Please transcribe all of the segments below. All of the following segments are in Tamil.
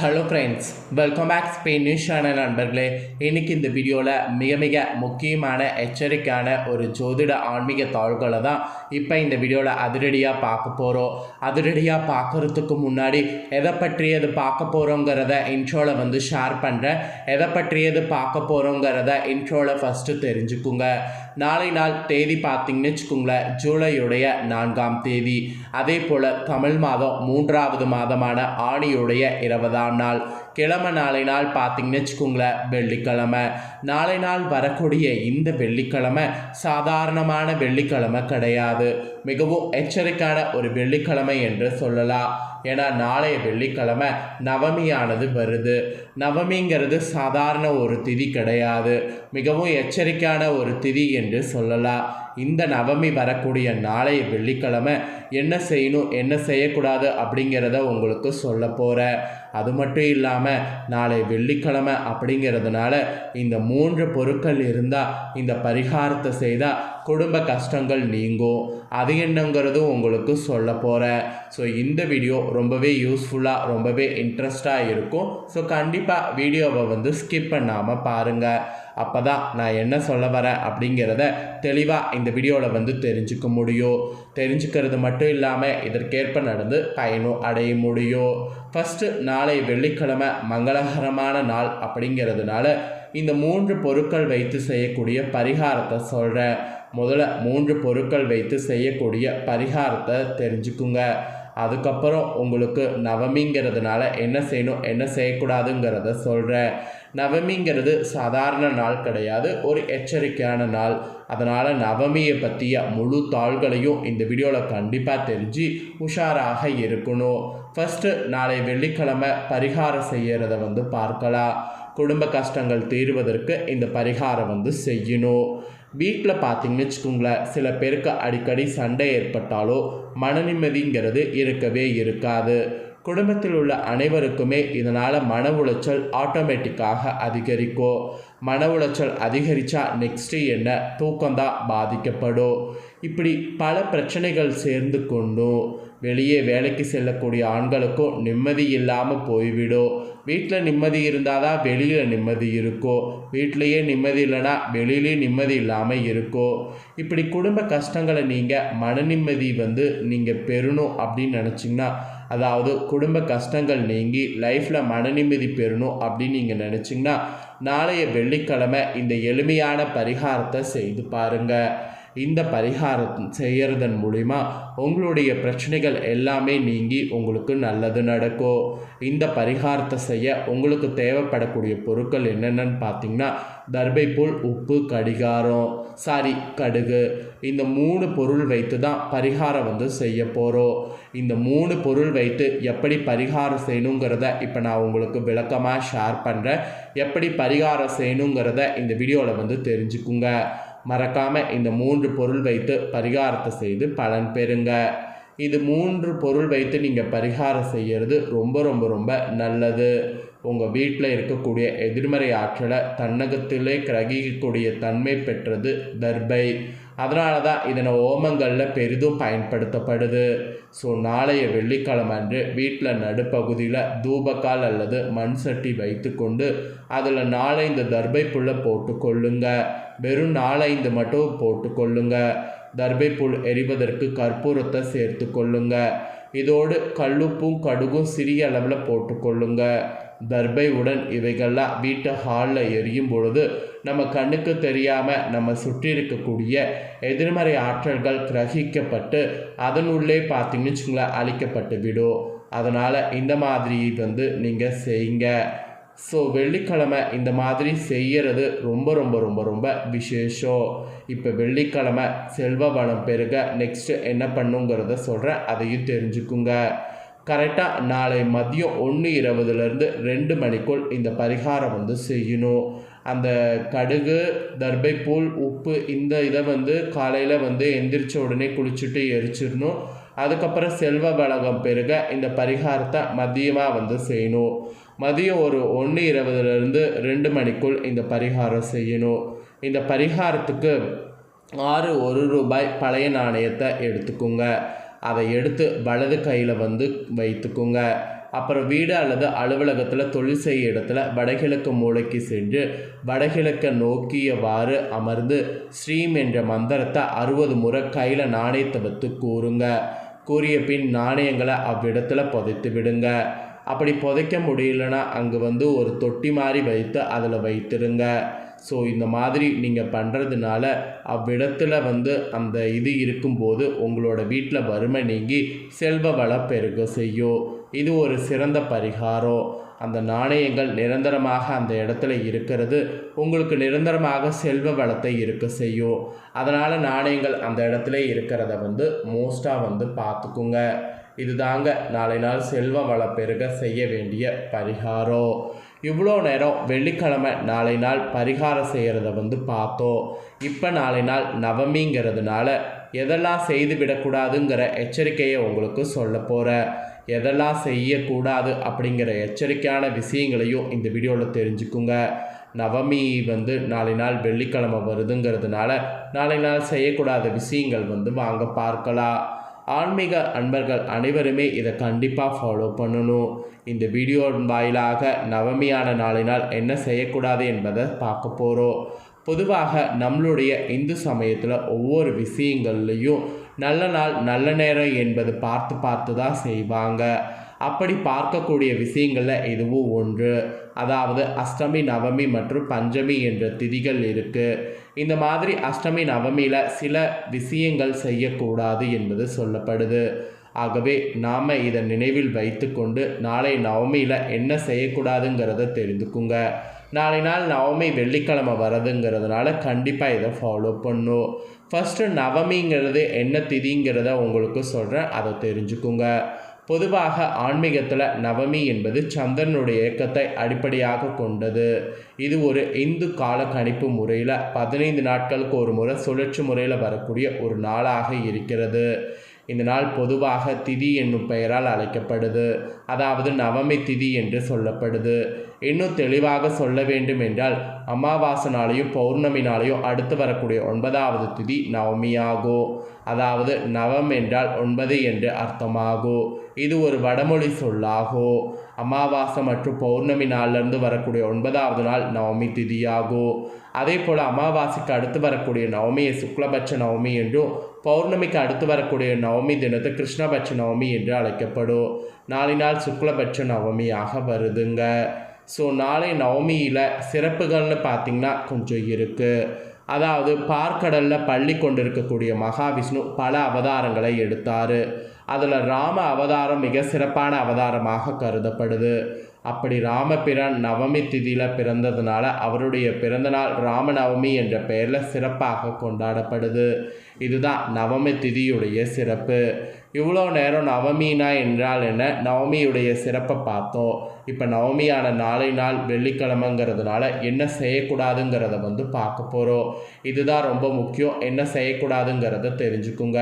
Hello friends welcome back Spain news channel நண்பர்களே. இன்றைக்கி இந்த வீடியோவில் மிக மிக முக்கியமான எச்சரிக்கையான ஒரு ஜோதிட ஆன்மீக தாள்களை தான் இப்போ இந்த வீடியோவில் அதிரடியாக பார்க்க போகிறோம் அதிரடியாக பார்க்குறதுக்கு முன்னாடி எதை பற்றியது பார்க்க போகிறோங்கிறத இன்ட்ரோவில் வந்து ஷேர் பண்ணுறேன் எதை பற்றியது பார்க்க போகிறோங்கிறத இன்ட்ரோவில் ஃபஸ்ட்டு தெரிஞ்சுக்குங்க. நாளை நாள் தேதி பார்த்தீங்கன்னு வச்சுக்கோங்களேன் ஜூலையுடைய நான்காம் தேதி. அதே போல் தமிழ் மாதம் மூன்றாவது மாதமான ஆணியுடைய இருபதாம் நாள். கிழமை நாளை நாள் பார்த்தீங்கன்னு வச்சுக்கோங்களேன் வெள்ளிக்கிழமை. நாளை நாள் வரக்கூடிய இந்த வெள்ளிக்கிழமை சாதாரணமான வெள்ளிக்கிழமை கிடையாது. மிகவும் எச்சரிக்கையான ஒரு வெள்ளிக்கிழமை என்று சொல்லலாம். ஏன்னா நாளைய வெள்ளிக்கிழமை நவமியானது வருது. நவமிங்கிறது சாதாரண ஒரு திதி கிடையாது. மிகவும் எச்சரிக்கையான ஒரு திதி என்று சொல்லலாம். இந்த நவமி வரக்கூடிய நாளைய வெள்ளிக்கிழமை என்ன செய்யணும் என்ன செய்யக்கூடாது அப்படிங்கிறத உங்களுக்கு சொல்ல போகிறேன் அது மட்டும் இல்லாமல் நாளை வெள்ளிக்கிழமை அப்படிங்கிறதுனால இந்த மூன்று பொருட்கள் இருந்தால் இந்த பரிகாரத்தை செய்தால் குடும்ப கஷ்டங்கள் நீங்கும் அது என்னங்கிறதும் உங்களுக்கு சொல்ல போகிறேன் ஸோ இந்த வீடியோ ரொம்பவே யூஸ்ஃபுல்லாக ரொம்பவே இன்ட்ரெஸ்டாக இருக்கும். ஸோ கண்டிப்பாக வீடியோவை வந்து ஸ்கிப் பண்ணாமல் பாருங்கள் அப்போ தான் நான் என்ன சொல்ல வரேன் அப்படிங்கிறத தெளிவாக இந்த வீடியோவில் வந்து தெரிஞ்சுக்க முடியும். தெரிஞ்சுக்கிறது மட்டும் இல்லாமல் இதற்கேற்ப நடந்து பயனும் அடைய முடியும். ஃபஸ்ட்டு நாளை வெள்ளிக்கிழமை மங்களகரமான நாள் அப்படிங்கிறதுனால இந்த மூன்று பொருட்கள் வைத்து செய்யக்கூடிய பரிகாரத்தை சொல்கிறேன் முதல்ல மூன்று பொருட்கள் வைத்து செய்யக்கூடிய பரிகாரத்தை தெரிஞ்சுக்குங்க. அதுக்கப்புறம் உங்களுக்கு நவமிங்கிறதுனால என்ன செய்யணும் என்ன செய்யக்கூடாதுங்கிறத சொல்கிறேன் நவமிங்கிறது சாதாரண நாள் கிடையாது ஒரு எச்சரிக்கையான நாள். அதனால் நவமியை பற்றிய முழு தாள்களையும் இந்த வீடியோவில் கண்டிப்பாக தெரிஞ்சு உஷாராக இருக்கணும். ஃபஸ்ட்டு நாளை வெள்ளிக்கிழமை பரிகாரம் செய்கிறத வந்து பார்க்கலாம். குடும்ப கஷ்டங்கள் தீர்வதற்கு இந்த பரிகாரம் வந்து செய்யணும். வீட்டில் பார்த்தீங்கன்னு வச்சுக்கோங்களேன் சில பேருக்கு அடிக்கடி சண்டை ஏற்பட்டாலோ மன நிம்மதிங்கிறது இருக்கவே இருக்காது. குடும்பத்தில் உள்ள அனைவருக்குமே இதனால் மன உளைச்சல் ஆட்டோமேட்டிக்காக அதிகரிக்கும் மன உளைச்சல் அதிகரித்தா நெக்ஸ்ட்டு என்ன? தூக்கம்தான் பாதிக்கப்படும். இப்படி பல பிரச்சனைகள் சேர்ந்து கொண்டும் வெளியே வேலைக்கு செல்லக்கூடிய ஆண்களுக்கும் நிம்மதி இல்லாமல் போய்விடும். வீட்டில் நிம்மதி இருந்தால் தான் வெளியில் நிம்மதி இருக்கும் வீட்டிலையே நிம்மதி இல்லைன்னா வெளியிலே நிம்மதி இல்லாமல் இருக்கும் இப்படி குடும்ப கஷ்டங்களை நீங்கள் மன நிம்மதி வந்து நீங்கள் பெறணும் அப்படின்னு நினச்சிங்கன்னா அதாவது குடும்ப கஷ்டங்கள் நீங்கி லைஃப்பில் மன நிம்மதி பெறணும் அப்படின்னு நீங்கள் நினச்சிங்கன்னா நாளைய வெள்ளிக்கிழமை இந்த எளிமையான பரிகாரத்தை செய்து பாருங்கள் இந்த பரிகாரம் செய்கிறதன் மூலிமா உங்களுடைய பிரச்சனைகள் எல்லாமே நீங்கி உங்களுக்கு நல்லது நடக்கும். இந்த பரிகாரத்தை செய்ய உங்களுக்கு தேவைப்படக்கூடிய பொருட்கள் என்னென்னு பார்த்தீங்கன்னா தர்பைப்புல் உப்பு கடிகாரம் சாரி கடுகு. இந்த மூணு பொருள் வைத்து தான் பரிகாரம் வந்து செய்ய போகிறோம் இந்த மூணு பொருள் வைத்து எப்படி பரிகாரம் செய்யணுங்கிறத இப்போ நான் உங்களுக்கு விளக்கமாக ஷேர் பண்ணுறேன் எப்படி பரிகாரம் செய்யணுங்கிறத இந்த வீடியோவில் வந்து தெரிஞ்சுக்குங்க. மறக்காமல் இந்த மூன்று பொருள் வைத்து பரிகாரத்தை செய்து பலன் பெறுங்க. இது மூன்று பொருள் வைத்து நீங்கள் பரிகாரம் செய்கிறது ரொம்ப ரொம்ப ரொம்ப நல்லது. உங்கள் வீட்டில் இருக்கக்கூடிய எதிர்மறை ஆற்றலை தன்னகத்திலே கிரகிக்கக்கூடிய தன்மை பெற்றது தர்பை. அதனால தான் இதனை ஓமங்களில் பெரிதும் பயன்படுத்தப்படுது. ஸோ நாளைய வெள்ளிக்கிழமை அன்று வீட்டில் நடுப்பகுதியில் தூபக்கால் அல்லது மண் சட்டி வைத்து கொண்டு அதில் நாலஞ்சு தர்பை புல்லை போட்டுக்கொள்ளுங்க. வெறும் நாலஞ்சு மட்டும் போட்டுக்கொள்ளுங்க. தர்பை புல் எரிவதற்கு கற்பூரத்தை சேர்த்து கொள்ளுங்க இதோடு கல்லுப்பும் கடுகும் சிறிய அளவில் போட்டுக்கொள்ளுங்க. தர்பை உடன் இவைகள்லாம் வீட்டு ஹாலில் எரியும் பொழுது நம்ம கண்ணுக்கு தெரியாமல் நம்ம சுற்றி இருக்கக்கூடிய எதிர்மறை ஆற்றல்கள் கிரகிக்கப்பட்டு அதனுள்ளே பார்த்தீங்கன்னு வச்சுங்களேன் அழிக்கப்பட்டு விடும். அதனால் இந்த மாதிரி வந்து நீங்கள் செய்யுங்க. ஸோ வெள்ளிக்கிழமை இந்த மாதிரி செய்கிறது ரொம்ப ரொம்ப ரொம்ப ரொம்ப விசேஷம். இப்போ வெள்ளிக்கிழமை செல்வ வளம் பெருக நெக்ஸ்ட்டு என்ன பண்ணுங்கிறத சொல்கிறேன் அதையும் தெரிஞ்சுக்குங்க. கரெக்டாக நாளை மதியம் ஒன்று இருபதுலேருந்து ரெண்டு மணிக்குள் இந்த பரிகாரம் வந்து செய்யணும். அந்த கடுகு தர்பைப்பூல் உப்பு இந்த இதை வந்து காலையில் வந்து எந்திரிச்ச உடனே குளிச்சுட்டு எரிச்சிடணும். அதுக்கப்புறம் செல்வ பலகம் பெருக இந்த பரிகாரத்தை மதியமாக வந்து செய்யணும். மதியம் ஒரு ஒன்று இருபதுலேருந்து ரெண்டு மணிக்குள் இந்த பரிகாரம் செய்யணும். இந்த பரிகாரத்துக்கு ஆறு ஒரு ரூபாய் பழைய நாணயத்தை எடுத்துக்கோங்க. அதை எடுத்து வலது கையில் வந்து வைத்துக்குங்க. அப்புறம் வீடு அல்லது அலுவலகத்தில் தொழில் செய்ய இடத்துல வடகிழக்கு மூலைக்கு சென்று வடகிழக்க நோக்கியவாறு அமர்ந்து ஸ்ரீம் என்ற மந்திரத்தை அறுபது முறை கையில் நாணயத்தை வைத்து கூறுங்க. கூறிய பின் நாணயங்களை அவ்விடத்துல புதைத்து விடுங்க. அப்படி புதைக்க முடியலன்னா அங்கே வந்து ஒரு தொட்டி மாதிரி வைத்து அதில் வைத்திருங்க. ஸோ இந்த மாதிரி நீங்கள் பண்ணுறதுனால அவ்விடத்தில் வந்து அந்த இது இருக்கும்போது உங்களோட வீட்டில் வறுமை நீங்கி செல்வ வளம் பெருக செய்யும் இது ஒரு சிறந்த பரிகாரம். அந்த நாணயங்கள் நிரந்தரமாக அந்த இடத்துல இருக்கிறது. உங்களுக்கு நிரந்தரமாக செல்வ வளத்தை இருக்க செய்யும் அதனால் நாணயங்கள் அந்த இடத்துல இருக்கிறத வந்து மோஸ்ட்டாக வந்து பார்த்துக்குங்க இதுதாங்க நாளை நாள் செல்வ வளப்பெருக செய்ய வேண்டிய பரிகாரம். இவ்வளோ நேரம் வெள்ளிக்கிழமை நாளை நாள் பரிகாரம் செய்கிறத வந்து பார்த்தோம். இப்போ நாளை நாள் நவமிங்கிறதுனால எதெல்லாம் செய்து விடக்கூடாதுங்கிற எச்சரிக்கையை உங்களுக்கு சொல்ல போகிறேன் எதெல்லாம் செய்யக்கூடாது அப்படிங்கிற எச்சரிக்கையான விஷயங்களையும் இந்த வீடியோவில் தெரிஞ்சுக்குங்க. நவமி வந்து நாளை நாள் வெள்ளிக்கிழமை வருதுங்கிறதுனால நாளை நாள் செய்யக்கூடாத விஷயங்கள் வந்து வாங்க பார்க்கலாம். ஆன்மீக அன்பர்கள் அனைவருமே இதை கண்டிப்பாக ஃபாலோ பண்ணணும். இந்த வீடியோ வாயிலாக நவமியான நாளினால் என்ன செய்யக்கூடாது என்பதை பார்க்க போகிறோம் பொதுவாக நம்மளுடைய இந்து சமயத்தில் ஒவ்வொரு விஷயங்கள்லையும் நல்ல நாள் நல்ல நேரம் என்பது பார்த்து பார்த்து தான் செய்வாங்க. அப்படி பார்க்கக்கூடிய விஷயங்களில் இதுவும் ஒன்று. அதாவது அஷ்டமி நவமி மற்றும் பஞ்சமி என்ற திதிகள் இருக்குது இந்த மாதிரி அஷ்டமி நவமியில் சில விஷயங்கள் செய்யக்கூடாது என்பது சொல்லப்படுது. ஆகவே நாம் இதை நினைவில் வைத்துக்கொண்டு நாளை நவமியில் என்ன செய்யக்கூடாதுங்கிறத தெரிந்துக்குங்க. நாளை நாள் நவமி வெள்ளிக்கிழமை வரதுங்கிறதுனால கண்டிப்பாக இதை ஃபாலோ பண்ணும். ஃபஸ்ட்டு நவமிங்கிறது என்ன திதிங்கிறத உங்களுக்கு சொல்கிறேன் அதை தெரிஞ்சுக்குங்க. பொதுவாக ஆன்மீகத்தில் நவமி என்பது சந்திரனுடைய இயக்கத்தை அடிப்படையாக கொண்டது. இது ஒரு இந்து கால கணிப்பு முறையில் பதினைந்து நாட்களுக்கு ஒரு முறை சுழற்சி முறையில் வரக்கூடிய ஒரு நாளாக இருக்கிறது. இந்த நாள் பொதுவாக திதி என்னும் பெயரால் அழைக்கப்படுது. அதாவது நவமி திதி என்று சொல்லப்படுது. இன்னும் தெளிவாக சொல்ல வேண்டும் என்றால் அமாவாசை நாளையும் பௌர்ணமி நாளையும் அடுத்து வரக்கூடிய ஒன்பதாவது திதி நவமியாகும். அதாவது நவம் என்றால் ஒன்பது என்று அர்த்தமாகும். இது ஒரு வடமொழி சொல்லாகும். அமாவாசை மற்றும் பௌர்ணமி நாளிலிருந்து வரக்கூடிய ஒன்பதாவது நாள் நவமி திதியாகும். அதே போல் அமாவாசைக்கு அடுத்து வரக்கூடிய நவமியை சுக்லபட்ச நவமி என்றும் பௌர்ணமிக்கு அடுத்து வரக்கூடிய நவமி தினத்தை கிருஷ்ணபட்ச நவமி என்று அழைக்கப்படும். நாளை நாள் சுக்லபட்ச நவமியாக வருதுங்க. ஸோ நாளை நவமியில் சிறப்புகள்னு பார்த்திங்கன்னா கொஞ்சம் இருக்குது அதாவது பார்க்கடலில் பள்ளி கொண்டிருக்கக்கூடிய மகாவிஷ்ணு பல அவதாரங்களை எடுத்தார். அதில் ராம அவதாரம் மிக சிறப்பான அவதாரமாக கருதப்படுது. அப்படி ராமபிரான் நவமி திதியில் பிறந்ததுனால அவருடைய பிறந்தநாள் ராமநவமி என்ற பெயரில் சிறப்பாக கொண்டாடப்படுது. இதுதான் நவமி திதியுடைய சிறப்பு. இவ்வளோ நேரம் நவமினா என்றால் என்ன? நவமியுடைய சிறப்பை பார்த்தோம். இப்போ நவமியான நாளை நாள் வெள்ளிக்கிழமைங்கிறதுனால என்ன செய்யக்கூடாதுங்கிறத வந்து பார்க்க போகிறோம் இதுதான் ரொம்ப முக்கியம். என்ன செய்யக்கூடாதுங்கிறத தெரிஞ்சுக்குங்க.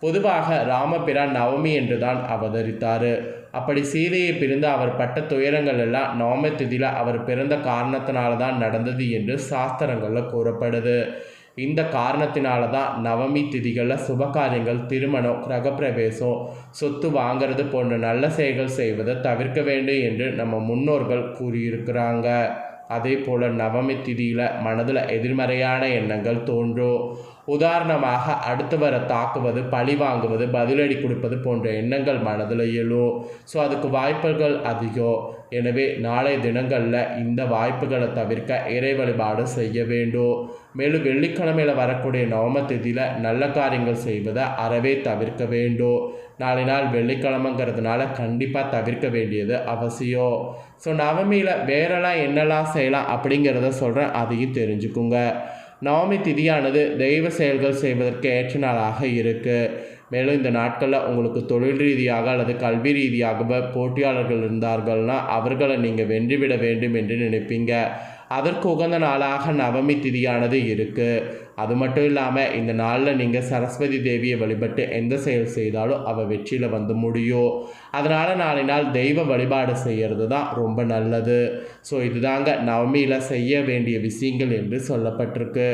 பொதுவாக ராமபிரான் நவமி என்று தான் அவதரித்தார். அப்படி சீதையை பிரிந்து அவர் பட்ட துயரங்கள் எல்லாம் நவமி திதியில் அவர் பிறந்த காரணத்தினால தான் நடந்தது என்று சாஸ்திரங்களில் கூறப்படுது. இந்த காரணத்தினால தான் நவமி திதிகளில் சுபகாரியங்கள் திருமணம் கிரகப்பிரவேசம் சொத்து வாங்கிறது போன்ற நல்ல செயல்கள் செய்வதை தவிர்க்க வேண்டும் என்று நம்ம முன்னோர்கள் கூறியிருக்கிறாங்க. அதே போல் நவமி திதியில் மனதில் எதிர்மறையான எண்ணங்கள் தோன்றும். உதாரணமாக அடுத்தவரை தாக்குவது பழி வாங்குவது பதிலடி கொடுப்பது போன்ற எண்ணங்கள் மனதில் எழும். ஸோ அதுக்கு வாய்ப்புகள் அதிகம். எனவே நாளை தினங்களில் இந்த வாய்ப்புகளை தவிர்க்க இறை வழிபாடு செய்ய வேண்டும். மேலும் வெள்ளிக்கிழமையில் வரக்கூடிய நவம திதியில் நல்ல காரியங்கள் செய்வதை அறவே தவிர்க்க வேண்டும். நாளை நாள் வெள்ளிக்கிழமைங்கிறதுனால கண்டிப்பாக தவிர்க்க வேண்டியது அவசியம். ஸோ நவமியில் வேறெல்லாம் என்னெல்லாம் செய்யலாம் அப்படிங்கிறத சொல்கிறேன் அதையும் தெரிஞ்சுக்குங்க. நவமி திதியானது தெய்வ செயல்கள் செய்வதற்கு ஏற்ற நாளாக இருக்குது மேலும் இந்த நாட்களில் உங்களுக்கு தொழில் ரீதியாக அல்லது கல்வி ரீதியாக போட்டியாளர்கள் இருந்தார்கள்னா அவர்களை நீங்கள் வென்றுவிட வேண்டும் என்று நினைப்பீங்க. அதற்கு உகந்த நாளாக நவமி திதியானது இருக்குது அது மட்டும் இல்லாமல் இந்த நாளில் நீங்கள் சரஸ்வதி தேவியை வழிபட்டு எந்த செயல் செய்தாலும் அவள் வெற்றியில் வந்து முடியும். அதனால் நாளை நாள் தெய்வ வழிபாடு செய்கிறது தான் ரொம்ப நல்லது. ஸோ இதுதாங்க நவமியில் செய்ய வேண்டிய விஷயங்கள் என்று சொல்லப்பட்டிருக்கு.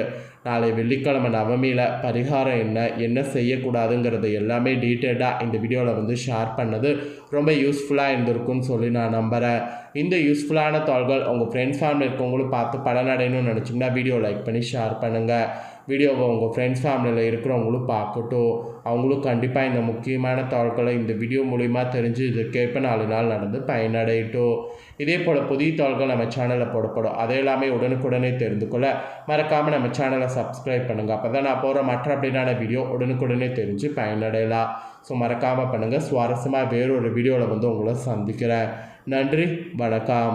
நாளை வெள்ளிக்கிழமை நவமியில் பரிகாரம் என்ன என்ன செய்யக்கூடாதுங்கிறது எல்லாமே டீட்டெயிலாக இந்த வீடியோவில் வந்து ஷேர் பண்ணது ரொம்ப யூஸ்ஃபுல்லாக இருந்திருக்கும்னு சொல்லி நான் நம்புகிறேன் இந்த யூஸ்ஃபுல்லான தாள்கள் உங்கள் ஃப்ரெண்ட்ஸ் ஃபேமிலி இருக்கவங்களும் பார்த்து பலனடையணும்னு நினச்சிங்கன்னா வீடியோ லைக் பண்ணி ஷேர் பண்ணுங்கள் வீடியோவை உங்கள் ஃப்ரெண்ட்ஸ் ஃபேமிலியில் இருக்கிறவங்களும் பார்க்கட்டும். அவங்களும் கண்டிப்பாக இந்த முக்கியமான தாள்களை இந்த வீடியோ மூலிமா தெரிஞ்சு இதுக்கேற்ப நாலு நாள் நடந்து பயனடையட்டும். இதே போல் புதிய தாள்கள் நம்ம சேனலில் போடப்படும். அதை எல்லாமே உடனுக்குடனே தெரிந்து கொள்ள மறக்காமல் நம்ம சேனலை சப்ஸ்கிரைப் பண்ணுங்கள் அப்போ தான் நான் போகிற மற்ற அப்படின்னான வீடியோ உடனுக்குடனே தெரிஞ்சு பயனடையலாம். ஸோ மறக்காமல் பண்ணுங்கள் சுவாரஸ்யமாக வேறொரு வீடியோவில் வந்து உங்களை சந்திக்கிறேன். நன்றி வணக்கம்.